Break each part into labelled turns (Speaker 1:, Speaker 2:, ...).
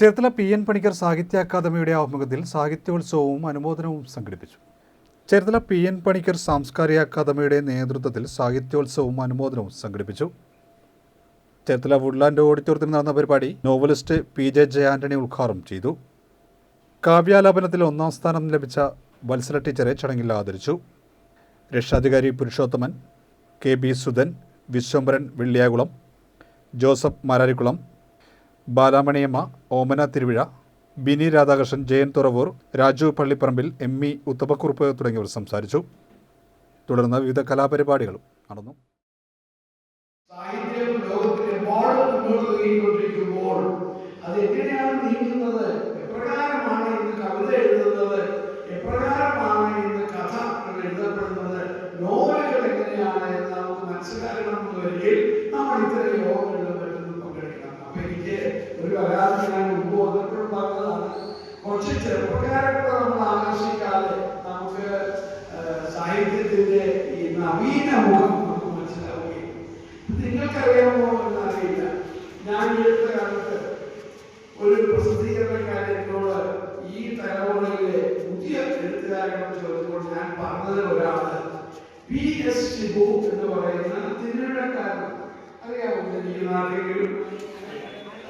Speaker 1: Cherthala P N Panicker സാഹിത്യ അക്കാദമിയുടെ ആഭിമുഖ്യത്തിൽ സാഹിത്യോത്സവവും അനുമോദനവും സംഘടിപ്പിച്ചു. ചേർത്തല പി എൻ പണിക്കർ സാംസ്കാരിക അക്കാദമിയുടെ നേതൃത്വത്തിൽ സാഹിത്യോത്സവവും അനുമോദനവും സംഘടിപ്പിച്ചു. ചേർത്തല വുഡ്ലാൻഡ് ഓഡിറ്റോറിയത്തിൽ നടന്ന പരിപാടി നോവലിസ്റ്റ് പി ജെ ജയാന്റണി ഉദ്ഘാടനം ചെയ്തു. കാവ്യാലാപനത്തിൽ ഒന്നാം സ്ഥാനം ലഭിച്ച വത്സല ടീച്ചറെ ചടങ്ങിൽ ആദരിച്ചു. രക്ഷാധികാരി Purushothaman K B Sudhan Viswambharan Velliyakulam Joseph Mararikulam Balamaniamma Omana Thiruvizha Bini Radhakrishnan Jayan Thuravoor Raju Pallipparambil M E Uthamakkurup തുടങ്ങിയവർ സംസാരിച്ചു. തുടർന്ന് വിവിധ കലാപരിപാടികളും നടന്നു.
Speaker 2: അത് എങ്ങനെയാണ് കവിത എഴുതപ്പെടുന്നത്? നോവലുകൾ എങ്ങനെയാണ് എന്ന് നമുക്ക് മനസ്സിലാക്കണം നമ്മൾ ഇത്തരം യോഗങ്ങളിൽ പറ്റുന്നു പങ്കെടുക്കണം അപ്പൊ എനിക്ക് പരാതി ഞാൻ മുമ്പ് വന്നപ്പോഴും പറഞ്ഞതാണ്. കുറച്ച് ചെറുപ്പക്കാരൊക്കെ നമ്മൾ ആകർഷിക്കാതെ നമുക്ക് സാഹിത്യത്തിന്റെ ഈ നവീന മുഖം നമുക്ക് മനസ്സിലാവുകയും നിങ്ങൾക്കറിയാമോ എന്നറിയില്ല ഞാൻ ഈ കാലത്ത് ഒരു പ്രസിദ്ധീകരണക്കാരൻ എന്നോട് ഈ തലമുറയിലെ പുതിയ എഴുത്തുകാരനോട് ചോദിച്ചപ്പോൾ ഞാൻ പറഞ്ഞത് ഒരാൾ പി എസ് ശിബു എന്ന് പറയുന്ന തിരുവിഴക്കാരൻ അറിയാമോ? എനിക്ക് ആരെങ്കിലും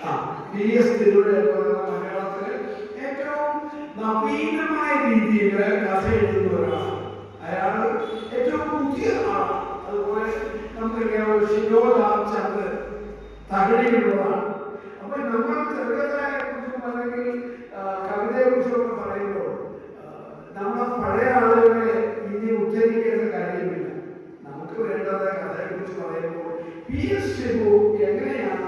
Speaker 2: ആ പി എസ് തിരുവിഴ എന്ന് ഏറ്റവും നവീനമായ രീതിയിൽ കഥ എഴുതുന്ന ഒരാളാണ്. അയാൾ ഏറ്റവും പുതിയ ആളാണ്. അതുപോലെ നമുക്കറിയാം ശിരോധാം ചന്ദ് തകഴിയുള്ളതാണ് അപ്പൊ നമ്മൾ ചെറുകഥയെ കുറിച്ചും അല്ലെങ്കിൽ കവിതയെ കുറിച്ചും പറയുമ്പോൾ നമ്മൾ പഴയ ആളുകളെ ഇനി ഉദ്ധരിക്കേണ്ട കാര്യമില്ല. നമുക്ക് വേണ്ടത് കഥയെ കുറിച്ച് പറയുമ്പോൾ പി എസ് ശിവു എങ്ങനെയാണ്